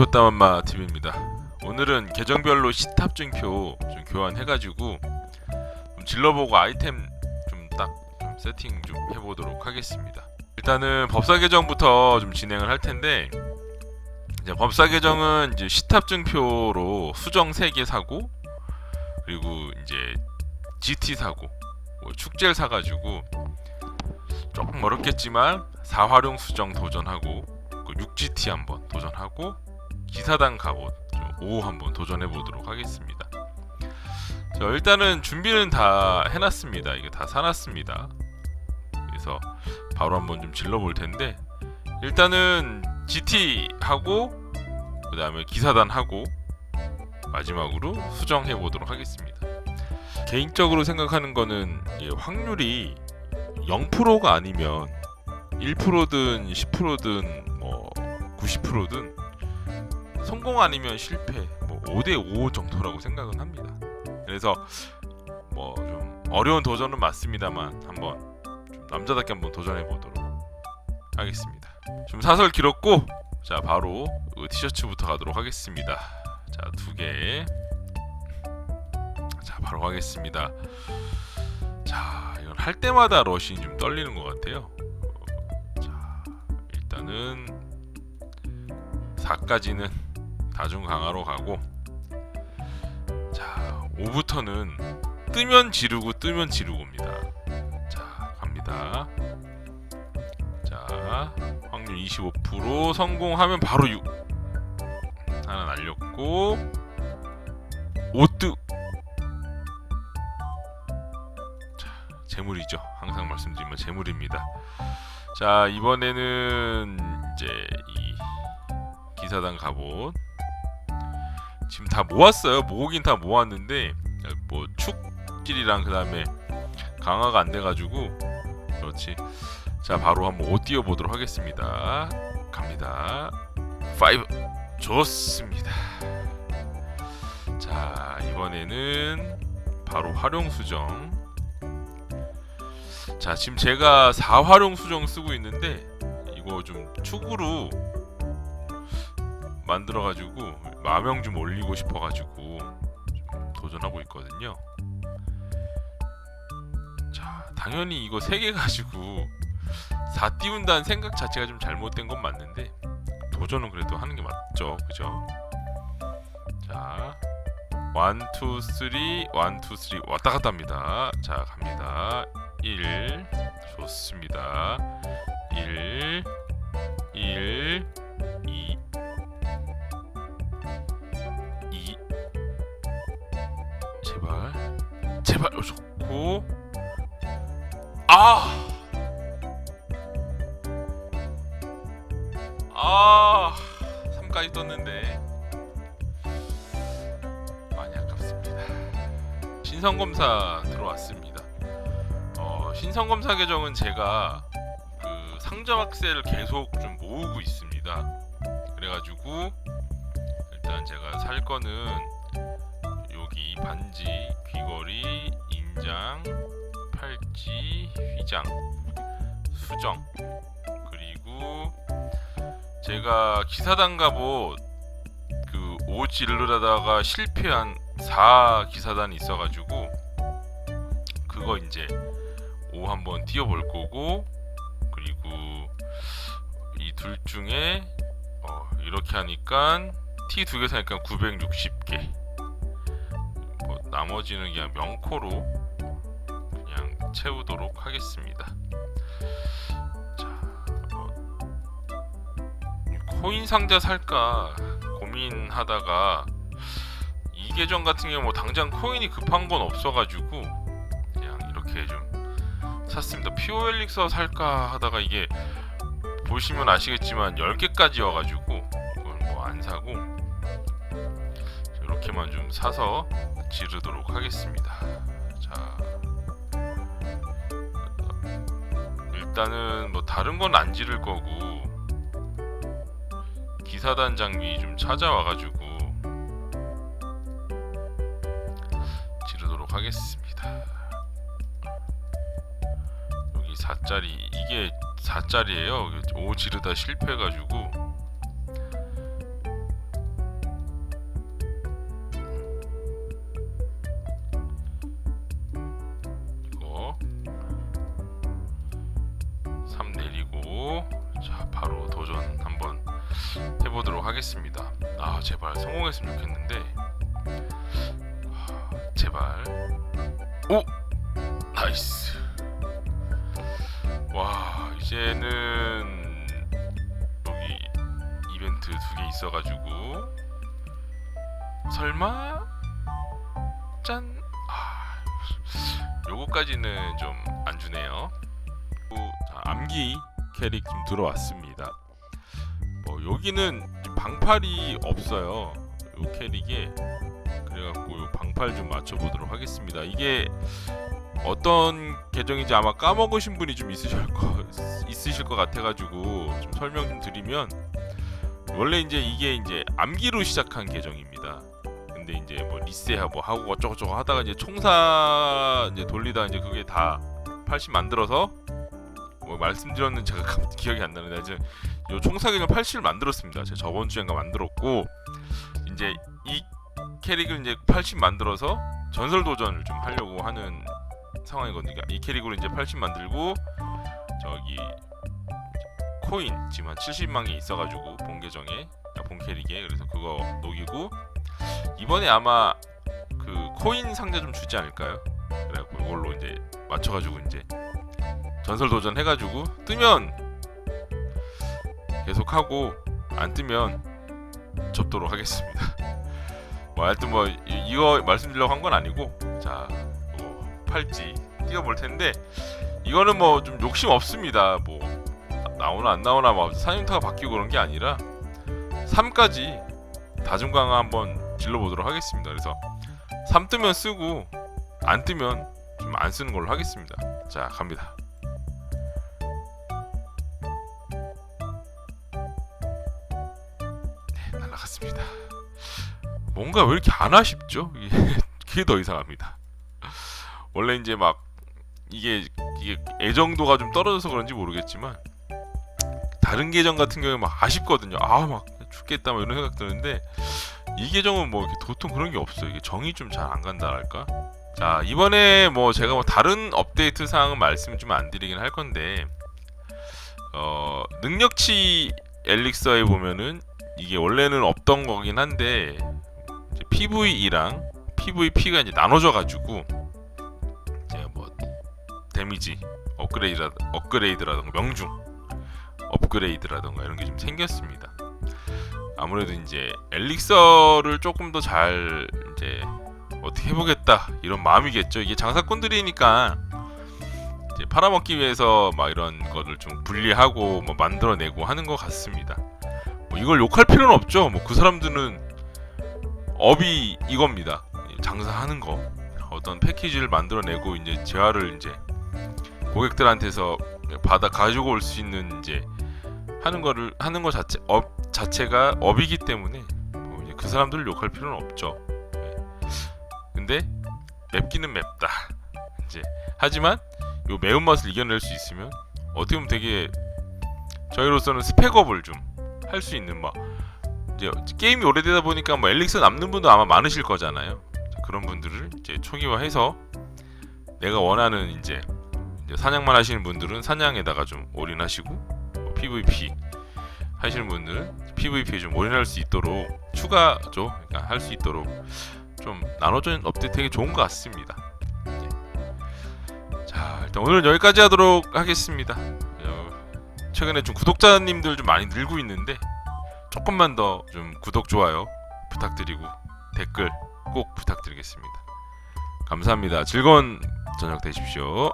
효땀엄마 TV입니다. 오늘은 계정별로 시탑증표 좀 교환해가지고 좀 질러보고 아이템 좀 딱 세팅 좀 해보도록 하겠습니다. 일단은 법사 계정부터 좀 진행을 할 텐데 이제 법사 계정은 이제 시탑증표로 수정 3개 사고 그리고 이제 GT 사고 뭐 축제를 사가지고 조금 어렵겠지만 4활용 수정 도전하고 그 6GT 한번 도전하고 기사단 갑옷 5 한번 도전해 보도록 하겠습니다. 자, 일단은 준비는 다 해놨습니다. 이게 다 사놨습니다. 그래서 바로 한번 좀 질러 볼 텐데 일단은 GT 하고 그 다음에 기사단 하고 마지막으로 수정해 보도록 하겠습니다. 개인적으로 생각하는 거는 이 확률이 0%가 아니면 1%든 10%든 뭐 90%든 성공 아니면 실패 뭐 5대 5 정도라고 생각은 합니다. 그래서 뭐 좀 어려운 도전은 맞습니다만 한번 좀 남자답게 한번 도전해 보도록 하겠습니다. 좀 사설 길었고 자 바로 그 티셔츠부터 가도록 하겠습니다. 자 두 개. 자 바로 가겠습니다. 자 이건 할 때마다 러시는 좀 떨리는 것 같아요. 어, 자 일단은 4까지는 다중 강화로 가고 자 5부터는 뜨면 지르고 뜨면 지르고입니다. 자 갑니다. 자 확률 25% 성공하면 바로 6 하나 날렸고 5뜨 자 재물이죠. 항상 말씀드리면 재물입니다. 자 이번에는 이제 이 기사단 갑옷 지금 다 모았어요. 모으긴 다 모았는데 뭐 축질이랑 그 다음에 강화가 안 돼가지고 그렇지. 자 바로 한번 옷 띄워 보도록 하겠습니다. 갑니다. 5 좋습니다. 자 이번에는 바로 활용 수정. 자 지금 제가 4활용 수정 쓰고 있는데 이거 좀 축으로 만들어가지고 마명 좀 올리고 싶어가지고 좀 도전하고 있거든요. 자 당연히 이거 3개 가지고 4 띄운다는 생각 자체가 좀 잘못된 건 맞는데 도전은 그래도 하는 게 맞죠, 그죠? 자, 1, 2, 3, 1, 2, 3 왔다 갔다 합니다. 자, 갑니다. 1 좋습니다. 1 1 아 아, 3까지 떴는데 많이 아깝습니다. 신성 검사 들어왔습니다. 어, 신성 검사 계정은 제가 그 상점 학세를 계속 좀 모으고 있습니다. 그래가지고 일단 제가 살 거는 여기 반지, 귀걸이, 인장, 팔찌, 휘장, 수정 그리고 제가 기사단 갑옷 그5 질르다가 실패한 4 기사단이 있어가지고 그거 이제 5 한번 띄워볼 거고 그리고 이 둘 중에 어, 이렇게 하니까 T 두 개 사니까 960개. 뭐 나머지는 그냥 명코로 채우도록 하겠습니다. 코인 상자 살까 고민하다가 이 계정 같은 경우 뭐 당장 코인이 급한 건 없어가지고 그냥 이렇게 좀 샀습니다. 피오 엘릭서 살까 하다가 이게 보시면 아시겠지만 10개까지여가지고 이걸 뭐안 사고 이렇게만 좀 사서 지르도록 하겠습니다. 자 일단은 뭐 다른 건 안 지를 거고 기사단 장비 좀 찾아와가지고 지르도록 하겠습니다. 여기 4짜리 이게 4짜리예요. 5 지르다 실패해가지고 해보도록 하겠습니다. 아 제발 성공했으면 좋겠는데. 아, 제발. 오! 나이스. 와 이제는 여기 이벤트 두 개 있어가지고. 설마? 짠! 아, 요거까지는 좀 안 주네요. 암기 캐릭 좀 들어왔습니다. 뭐 여기는 방팔이 없어요. 요 캐릭에 그래갖고 요 방팔 좀 맞춰보도록 하겠습니다. 이게 어떤 계정인지 아마 까먹으신 분이 좀 있으실 거 있으실 것 같아가지고 좀 설명 좀 드리면 원래 이제 이게 이제 암기로 시작한 계정입니다. 근데 이제 뭐 리세하 뭐 하고 어쩌고저쩌고 하다가 이제 총사 이제 돌리다 이제 그게 다 80 만들어서 뭐 말씀드렸는 제가 감- 기억이 안 나는데 이제 요 총사 계정 80을 만들었습니다. 제가 저번 주엔가 만들었고 이제 이 캐릭을 이제 80 만들어서 전설 도전을 좀 하려고 하는 상황이거든요. 그러니까 이 캐릭으로 이제 80 만들고 저기 코인 지금 한 70만 개 있어가지고 본 계정에 아, 본 캐릭에 그래서 그거 녹이고 이번에 아마 그 코인 상자 좀 주지 않을까요? 그래갖고 이걸로 이제 맞춰가지고 이제 전설 도전 해가지고 뜨면 계속 하고 안 뜨면 접도록 하겠습니다. 뭐 하여튼 뭐 이- 이거 말씀드리려고 한 건 아니고 자 뭐 팔찌 띄워볼 텐데 이거는 뭐 좀 욕심 없습니다. 뭐 나- 나오나 안 나오나 막 사님타가 바뀌고 그런 게 아니라 3까지 다중강화 한번 질러보도록 하겠습니다. 그래서 3 뜨면 쓰고 안 뜨면 좀 안 쓰는 걸로 하겠습니다. 자 갑니다. 네, 날라갔습니다. 뭔가 왜 이렇게 안 아쉽죠? 그게 더 이상합니다. 원래 이제 막 이게 이게 애정도가 좀 떨어져서 그런지 모르겠지만 다른 계정 같은 경우에 막 아쉽거든요. 아 막 죽겠다 막 이런 생각 드는데 이 계정은 뭐 도통 그런 게 없어요. 이게 정이 좀 잘 안 간다랄까. 자 이번에 뭐 제가 뭐 다른 업데이트 사항은 말씀 좀 안 드리긴 할 건데 어 능력치 엘릭서에 보면은 이게 원래는 없던 거긴 한데 이제 PVE랑 PVP가 이제 나눠져 가지고 제가 뭐 데미지 업그레이드 업그레이드라던가 명중 업그레이드라던가 이런 게 좀 생겼습니다. 아무래도 이제 엘릭서를 조금 더 잘 이제 어떻게 해보겠다 이런 마음이겠죠. 이게 장사꾼들이니까 이제 팔아먹기 위해서 막 이런 거를 좀 분리하고 뭐 만들어내고 하는 것 같습니다. 뭐 이걸 욕할 필요는 없죠. 뭐 그 사람들은 업이 이겁니다. 장사하는 거 어떤 패키지를 만들어내고 이제 재화를 이제 고객들한테서 받아 가지고 올 수 있는 이제 하는 거를 하는 거 자체 업 자체가 업이기 때문에 뭐 이제 그 사람들을 욕할 필요는 없죠. 네. 근데 맵기는 맵다. 이제 하지만 요 매운맛을 이겨낼 수 있으면 어떻게 보면 되게 저희로서는 스펙업을 좀 할 수 있는 막 이제 게임이 오래되다 보니까 뭐 엘릭서 남는 분도 아마 많으실 거잖아요. 그런 분들을 이제 초기화해서 내가 원하는 이제, 이제 사냥만 하시는 분들은 사냥에다가 좀 올인하시고 뭐 PVP 하시는 분들 PVP에 좀 올인할 수 있도록 추가죠. 그러니까 할 수 있도록 좀 나눠진 업데이트 되게 좋은 것 같습니다. 네. 자 일단 오늘 여기까지 하도록 하겠습니다. 어, 최근에 좀 구독자님들 좀 많이 늘고 있는데 조금만 더 좀 구독 좋아요 부탁드리고 댓글 꼭 부탁드리겠습니다. 감사합니다. 즐거운 저녁 되십시오.